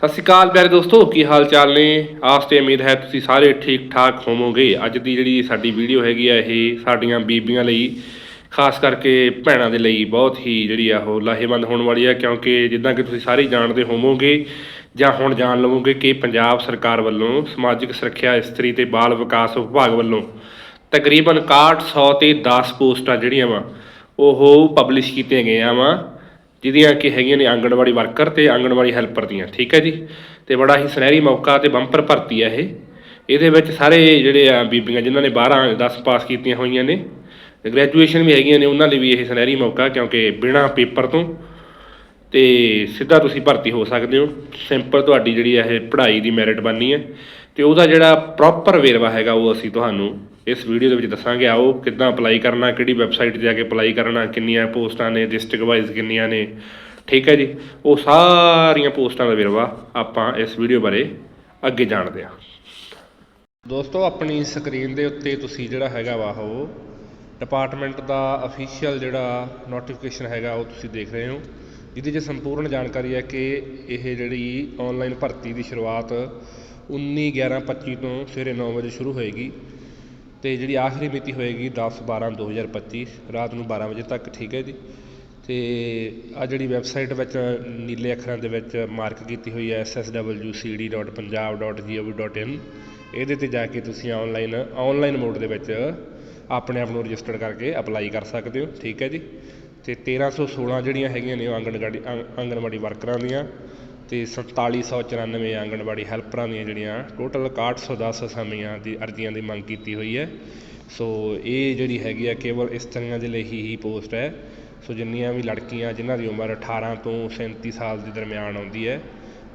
ਸਤਿ ਸ਼੍ਰੀ ਅਕਾਲ ਪਿਆਰੇ ਦੋਸਤੋ, ਕੀ ਹਾਲ ਚਾਲ ਨੇ? ਆਸ ਤੇ ਉਮੀਦ ਹੈ ਤੁਸੀਂ ਸਾਰੇ ਠੀਕ ਠਾਕ ਹੋਵੋਗੇ। ਅੱਜ ਦੀ ਜਿਹੜੀ ਸਾਡੀ ਵੀਡੀਓ ਹੈਗੀ ਆ, ਇਹ ਸਾਡੀਆਂ ਬੀਬੀਆਂ ਲਈ, ਖਾਸ ਕਰਕੇ ਭੈਣਾਂ ਦੇ ਲਈ ਬਹੁਤ ਹੀ ਜਿਹੜੀ ਆ ਉਹ ਲਾਹੇਵੰਦ ਹੋਣ ਵਾਲੀ ਆ, ਕਿਉਂਕਿ ਜਿੱਦਾਂ ਕਿ ਤੁਸੀਂ ਸਾਰੇ ਜਾਣਦੇ ਹੋਵੋਗੇ ਜਾਂ ਹੁਣ ਜਾਣ ਲਵੋਗੇ ਕਿ ਪੰਜਾਬ ਸਰਕਾਰ ਵੱਲੋਂ ਸਮਾਜਿਕ ਸੁਰੱਖਿਆ, ਇਸਤਰੀ ਤੇ ਬਾਲ ਵਿਕਾਸ ਵਿਭਾਗ ਵੱਲੋਂ ਤਕਰੀਬਨ 6100 ਤੇ 10 ਪੋਸਟਾਂ ਜਿਹੜੀਆਂ ਵਾ, ਉਹ ਪਬਲਿਸ਼ ਕੀਤੀਆਂ ਗਈਆਂ ਵਾ। ਜਿਹਦੀਆਂ ਕਿ ਹੈਗੀਆਂ ਨੇ ਆਂਗਣਵਾੜੀ ਵਰਕਰ ਤੇ ਆਂਗਣਵਾੜੀ ਹੈਲਪਰ ਦੀਆਂ, ਠੀਕ ਹੈ ਜੀ? ਤੇ ਬੜਾ ਹੀ ਸੁਨਹਿਰੀ ਮੌਕਾ ਤੇ ਬੰਪਰ ਭਰਤੀ ਹੈ ਇਹ। ਇਹਦੇ ਵਿੱਚ ਸਾਰੇ ਜਿਹੜੇ ਆ ਬੀਬੀਆਂ ਜਿਨ੍ਹਾਂ ਨੇ 12 10 ਪਾਸ ਕੀਤੀਆਂ ਹੋਈਆਂ ਨੇ ਗ੍ਰੈਜੂਏਸ਼ਨ ਵੀ ਹੈਗੀਆਂ ਨੇ, ਉਹਨਾਂ ਲਈ ਵੀ ਇਹ ਸੁਨਹਿਰੀ ਮੌਕਾ, ਕਿਉਂਕਿ ਬਿਨਾਂ ਪੇਪਰ ਤੋਂ ਤੇ ਸਿੱਧਾ ਤੁਸੀਂ ਭਰਤੀ ਹੋ ਸਕਦੇ ਹੋ। ਸਿੰਪਲ ਤੁਹਾਡੀ ਜਿਹੜੀ ਇਹ ਪੜ੍ਹਾਈ ਦੀ ਮੈਰਿਟ ਬਣਨੀ ਹੈ। ਤੇ ਉਹਦਾ ਜਿਹੜਾ ਪ੍ਰੋਪਰ ਵੇਰਵਾ ਹੈਗਾ, ਉਹ ਅਸੀਂ ਤੁਹਾਨੂੰ ਇਸ ਵੀਡੀਓ ਦੇ ਵਿੱਚ ਦੱਸਾਂਗੇ, ਆਓ ਕਿੱਦਾਂ ਅਪਲਾਈ ਕਰਨਾ, ਕਿਹੜੀ ਵੈਬਸਾਈਟ ਤੇ ਜਾ ਕੇ ਅਪਲਾਈ ਕਰਨਾ, ਕਿੰਨੀਆਂ ਪੋਸਟਾਂ ਨੇ ਡਿਸਟ੍ਰਿਕਟ ਵਾਈਜ਼ ਕਿੰਨੀਆਂ ਨੇ। ਠੀਕ ਹੈ ਜੀ? ਉਹ ਸਾਰੀਆਂ ਪੋਸਟਾਂ ਦਾ ਵੇਰਵਾ ਆਪਾਂ ਇਸ ਵੀਡੀਓ ਬਾਰੇ ਅੱਗੇ ਜਾਣਦੇ ਹਾਂ। ਦੋਸਤੋ, ਆਪਣੀ ਸਕਰੀਨ ਦੇ ਉੱਤੇ ਤੁਸੀਂ ਜਿਹੜਾ ਹੈਗਾ ਵਾ ਉਹ ਡਿਪਾਰਟਮੈਂਟ ਦਾ ਅਫੀਸ਼ੀਅਲ ਜਿਹੜਾ ਨੋਟੀਫਿਕੇਸ਼ਨ ਹੈਗਾ ਉਹ ਤੁਸੀਂ ਦੇਖ ਰਹੇ ਹੋ। ਜਿਹਦੇ 'ਚ ਸੰਪੂਰਨ ਜਾਣਕਾਰੀ ਹੈ ਕਿ ਇਹ ਜਿਹੜੀ ਆਨਲਾਈਨ ਭਰਤੀ ਦੀ ਸ਼ੁਰੂਆਤ 19 11 25 ਤੋਂ ਸਵੇਰੇ 9 ਵਜੇ ਸ਼ੁਰੂ ਹੋਏਗੀ। ਅਤੇ ਜਿਹੜੀ ਆਖਰੀ ਮਿਤੀ ਹੋਏਗੀ 10 12 2025 ਰਾਤ ਨੂੰ 12 ਵਜੇ ਤੱਕ, ਠੀਕ ਹੈ ਜੀ। ਅਤੇ ਆਹ ਜਿਹੜੀ ਵੈਬਸਾਈਟ ਵਿੱਚ ਨੀਲੇ ਅੱਖਰਾਂ ਦੇ ਵਿੱਚ ਮਾਰਕ ਕੀਤੀ ਹੋਈ ਹੈ, S S W C D dot Punjab dot G O V dot in, ਇਹਦੇ ਤੇ ਜਾ ਕੇ ਤੁਸੀਂ ਔਨਲਾਈਨ ਔਨਲਾਈਨ ਮੋਡ ਦੇ ਵਿੱਚ ਆਪਣੇ ਆਪ ਨੂੰ ਰਜਿਸਟਰ ਕਰਕੇ ਅਪਲਾਈ ਕਰ ਸਕਦੇ ਹੋ, ਠੀਕ ਹੈ ਜੀ। ਅਤੇ ਤੇਰ੍ਹਾਂ ਸੌ ਸੋਲ੍ਹਾਂ ਜਿਹੜੀਆਂ ਹੈਗੀਆਂ ਨੇ ਉਹ ਆਂਗਣਵਾੜੀ, ਆਂਗ- ਆਂਗਣਵਾੜੀ ਵਰਕਰਾਂ ਦੀਆਂ ਤੇ 4794 ਆਂਗਣਵਾੜੀ ਹੈਲਪਰਾਂ ਦੀਆਂ ਜਿਹੜੀਆਂ ਟੋਟਲ 6110 ਅਸਾਮੀਆਂ ਦੀ ਅਰਜ਼ੀਆਂ ਦੀ ਮੰਗ ਕੀਤੀ ਹੋਈ ਹੈ। ਸੋ ਇਹ ਜਿਹੜੀ ਹੈਗੀ ਆ, ਕੇਵਲ ਇਸਤਰੀਆਂ ਦੇ ਲਈ ਹੀ ਪੋਸਟ ਹੈ। ਸੋ ਜਿੰਨੀਆਂ ਵੀ ਲੜਕੀਆਂ ਜਿਨ੍ਹਾਂ ਦੀ ਉਮਰ 18 ਤੋਂ 37 ਸਾਲ ਦੇ ਦਰਮਿਆਨ ਆਉਂਦੀ ਹੈ,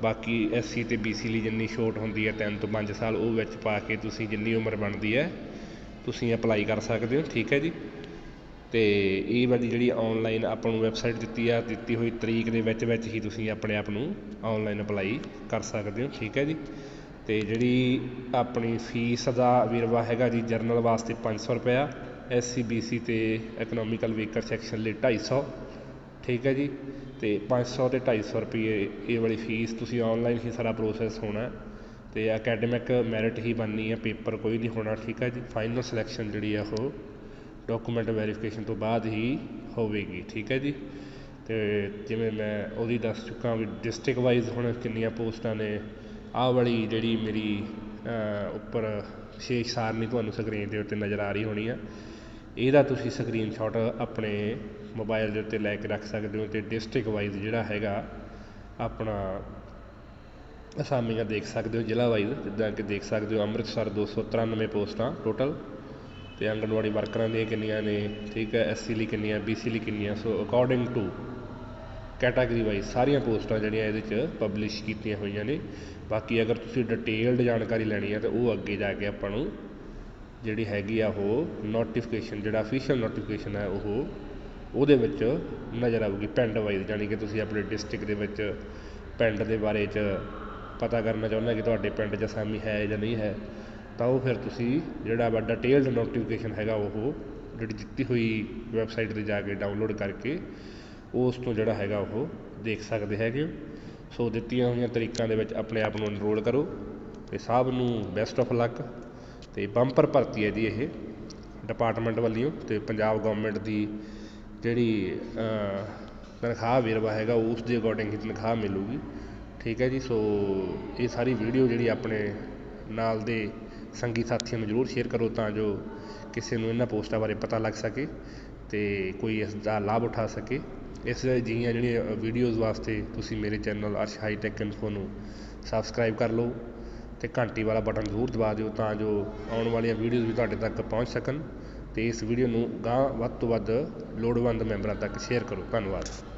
ਬਾਕੀ ਐਸਸੀ ਤੇ ਬੀਸੀ ਲਈ ਜਿੰਨੀ ਛੋਟ ਹੁੰਦੀ ਹੈ 3 ਤੋਂ 5 ਸਾਲ, ਉਹ ਵਿੱਚ ਪਾ ਕੇ ਤੁਸੀਂ ਜਿੰਨੀ ਉਮਰ ਬਣਦੀ ਹੈ, ਤੁਸੀਂ ਅਪਲਾਈ ਕਰ ਸਕਦੇ ਹੋ। ਠੀਕ ਹੈ ਜੀ? ਅਤੇ ਇਹ ਵਾਲੀ ਜਿਹੜੀ ਔਨਲਾਈਨ ਆਪਾਂ ਨੂੰ ਵੈਬਸਾਈਟ ਦਿੱਤੀ ਆ, ਦਿੱਤੀ ਹੋਈ ਤਰੀਕ ਦੇ ਵਿੱਚ ਵਿੱਚ ਹੀ ਤੁਸੀਂ ਆਪਣੇ ਆਪ ਨੂੰ ਔਨਲਾਈਨ ਅਪਲਾਈ ਕਰ ਸਕਦੇ ਹੋ, ਠੀਕ ਹੈ ਜੀ। ਅਤੇ ਜਿਹੜੀ ਆਪਣੀ ਫੀਸ ਦਾ ਵੇਰਵਾ ਹੈਗਾ ਜੀ ਜਰਨਲ ਵਾਸਤੇ ਪੰਜ ਸੌ ਰੁਪਇਆ ਐੱਸ ਸੀ ਬੀ ਸੀ ਅਤੇ ਇਕਨੋਮਿਕਲ ਵੀਕਰ ਸੈਕਸ਼ਨ ਲਈ ਢਾਈ ਸੌ, ਠੀਕ ਹੈ ਜੀ। ਅਤੇ ਪੰਜ ਸੌ ਅਤੇ ਢਾਈ ਸੌ ਰੁਪਏ ਇਹ ਵਾਲੀ ਫੀਸ ਤੁਸੀਂ ਔਨਲਾਈਨ ਹੀ ਸਾਰਾ ਪ੍ਰੋਸੈਸ ਹੋਣਾ ਅਤੇ ਅਕੈਡਮਿਕ ਮੈਰਿਟ ਹੀ ਬਣਨੀ ਹੈ ਪੇਪਰ ਕੋਈ ਨਹੀਂ ਹੋਣਾ, ਠੀਕ ਹੈ ਜੀ। ਫਾਈਨਲ ਸਿਲੈਕਸ਼ਨ ਜਿਹੜੀ ਆ ਉਹ ਡਾਕੂਮੈਂਟ ਵੈਰੀਫਿਕੇਸ਼ਨ ਤੋਂ ਬਾਅਦ ਹੀ ਹੋਵੇਗੀ, ਠੀਕ ਹੈ ਜੀ? ਅਤੇ ਜਿਵੇਂ ਮੈਂ ਉਹਦੀ ਦੱਸ ਚੁੱਕਾ ਵੀ ਡਿਸਟ੍ਰਿਕਟ ਵਾਈਜ਼ ਹੁਣ ਕਿੰਨੀਆਂ ਪੋਸਟਾਂ ਨੇ, ਆਹ ਵਾਲੀ ਜਿਹੜੀ ਮੇਰੀ ਉੱਪਰ ਵਿਸ਼ੇਸ਼ ਸਾਰਨੀ ਤੁਹਾਨੂੰ ਸਕਰੀਨ ਦੇ ਉੱਤੇ ਨਜ਼ਰ ਆ ਰਹੀ ਹੋਣੀ ਆ, ਇਹਦਾ ਤੁਸੀਂ ਸਕਰੀਨਸ਼ਾਟ ਆਪਣੇ ਮੋਬਾਈਲ ਦੇ ਉੱਤੇ ਲੈ ਕੇ ਰੱਖ ਸਕਦੇ ਹੋ ਤੇ ਡਿਸਟ੍ਰਿਕਟ ਵਾਈਜ਼ ਜਿਹੜਾ ਹੈਗਾ, ਆਪਣਾ ਅਸਾਮੀਆਂ ਦੇਖ ਸਕਦੇ ਹੋ, ਜ਼ਿਲ੍ਹਾ ਵਾਈਜ਼ ਜਿੱਦਾਂ ਕਿ ਦੇਖ ਸਕਦੇ ਹੋ, ਅੰਮ੍ਰਿਤਸਰ 293 ਪੋਸਟਾਂ ਟੋਟਲ ਅਤੇ ਆਂਗਣਵਾੜੀ ਵਰਕਰਾਂ ਦੀਆਂ ਕਿੰਨੀਆਂ ਨੇ, ਠੀਕ ਹੈ ਐਸਸੀ ਲਈ ਕਿੰਨੀਆਂ ਬੀ ਸੀ ਲਈ ਕਿੰਨੀਆਂ so according to category wise ਸਾਰੀਆਂ ਪੋਸਟਾਂ ਜਿਹੜੀਆਂ ਇਹਦੇ 'ਚ ਪਬਲਿਸ਼ ਕੀਤੀਆਂ ਹੋਈਆਂ ਨੇ। ਬਾਕੀ ਅਗਰ ਤੁਸੀਂ ਡਿਟੇਲਡ ਜਾਣਕਾਰੀ ਲੈਣੀ ਹੈ ਤਾਂ ਉਹ ਅੱਗੇ ਜਾ ਕੇ ਆਪਾਂ ਨੂੰ ਜਿਹੜੀ ਹੈਗੀ ਆ ਉਹ ਨੋਟੀਫਿਕੇਸ਼ਨ ਜਿਹੜਾ ਅਫੀਸ਼ੀਅਲ ਨੋਟੀਫਿਕੇਸ਼ਨ ਹੈ ਉਹ ਉਹਦੇ ਵਿੱਚ ਨਜ਼ਰ ਆਊਗੀ ਪਿੰਡ ਵਾਈਜ਼ ਜਾਣੀ ਕਿ ਤੁਸੀਂ ਆਪਣੇ ਡਿਸਟ੍ਰਿਕਟ ਦੇ ਵਿੱਚ ਪਿੰਡ ਦੇ ਬਾਰੇ 'ਚ ਪਤਾ ਕਰਨਾ ਚਾਹੁੰਦੇ ਕਿ ਤੁਹਾਡੇ ਪਿੰਡ 'ਚ ਅਸਾਮੀ ਹੈ ਜਾਂ ਨਹੀਂ ਹੈ। ਤਾਂ ਉਹ ਫਿਰ ਤੁਸੀਂ ਜਿਹੜਾ ਵਾ ਡਿਟੇਲਡ ਨੋਟੀਫਿਕੇਸ਼ਨ ਹੈਗਾ ਉਹ ਜਿਹੜੀ ਦਿੱਤੀ ਹੋਈ ਵੈਬਸਾਈਟ ਤੇ ਜਾ ਕੇ ਡਾਊਨਲੋਡ ਕਰਕੇ ਉਸ ਤੋਂ ਜਿਹੜਾ ਹੈਗਾ ਉਹ ਦੇਖ ਸਕਦੇ ਹੈਗੇ ਹੋ। ਸੋ ਦਿੱਤੀਆਂ ਹੋਈਆਂ ਤਰੀਕਾਂ ਦੇ ਵਿੱਚ ਆਪਣੇ ਆਪ ਨੂੰ ਐਨਰੋਲ ਕਰੋ ਤੇ ਸਭ ਨੂੰ ਬੈਸਟ ਆਫ ਲੱਕ ਤੇ ਬੰਪਰ ਭਰਤੀ ਹੈ ਜੀ ਇਹ ਡਿਪਾਰਟਮੈਂਟ ਵੱਲੋਂ ਤੇ ਪੰਜਾਬ ਗਵਰਨਮੈਂਟ ਦੀ ਜਿਹੜੀ ਤਨਖਾਹ ਵੇਰਵਾ ਹੈਗਾ ਉਸ ਦੇ ਅਕੋਰਡਿੰਗ ਹੀ ਤਨਖਾਹ ਮਿਲੂਗੀ। ਠੀਕ ਹੈ ਜੀ, ਸੋ ਇਹ ਸਾਰੀ ਵੀਡੀਓ ਜਿਹੜੀ ਆਪਣੇ ਨਾਲ ਦੇ ਸੰਗੀ ਸਾਥੀਆਂ ਨੂੰ ਜ਼ਰੂਰ ਸ਼ੇਅਰ ਕਰੋ ਤਾਂ ਜੋ ਕਿਸੇ ਨੂੰ ਇਹਨਾਂ ਪੋਸਟਾਂ ਬਾਰੇ ਪਤਾ ਲੱਗ ਸਕੇ ਅਤੇ ਕੋਈ ਇਸ ਦਾ ਲਾਭ ਉਠਾ ਸਕੇ। ਇਸ ਜਿਹੀਆਂ ਜਿਹੜੀਆਂ ਵੀਡੀਓਜ਼ ਵਾਸਤੇ ਤੁਸੀਂ ਮੇਰੇ channel Arsh high tech info ਨੂੰ ਸਬਸਕ੍ਰਾਈਬ ਕਰ ਲਓ ਅਤੇ ਘੰਟੀ ਵਾਲਾ ਬਟਨ ਜ਼ਰੂਰ ਦਬਾ ਦਿਓ ਤਾਂ ਜੋ ਆਉਣ ਵਾਲੀਆਂ ਵੀਡੀਓਜ਼ ਵੀ ਤੁਹਾਡੇ ਤੱਕ ਪਹੁੰਚ ਸਕਣ ਅਤੇ ਇਸ ਵੀਡੀਓ ਨੂੰ ਗਾਂ ਵੱਧ ਤੋਂ ਵੱਧ ਲੋੜਵੰਦ ਮੈਂਬਰਾਂ ਤੱਕ ਸ਼ੇਅਰ ਕਰੋ। ਧੰਨਵਾਦ।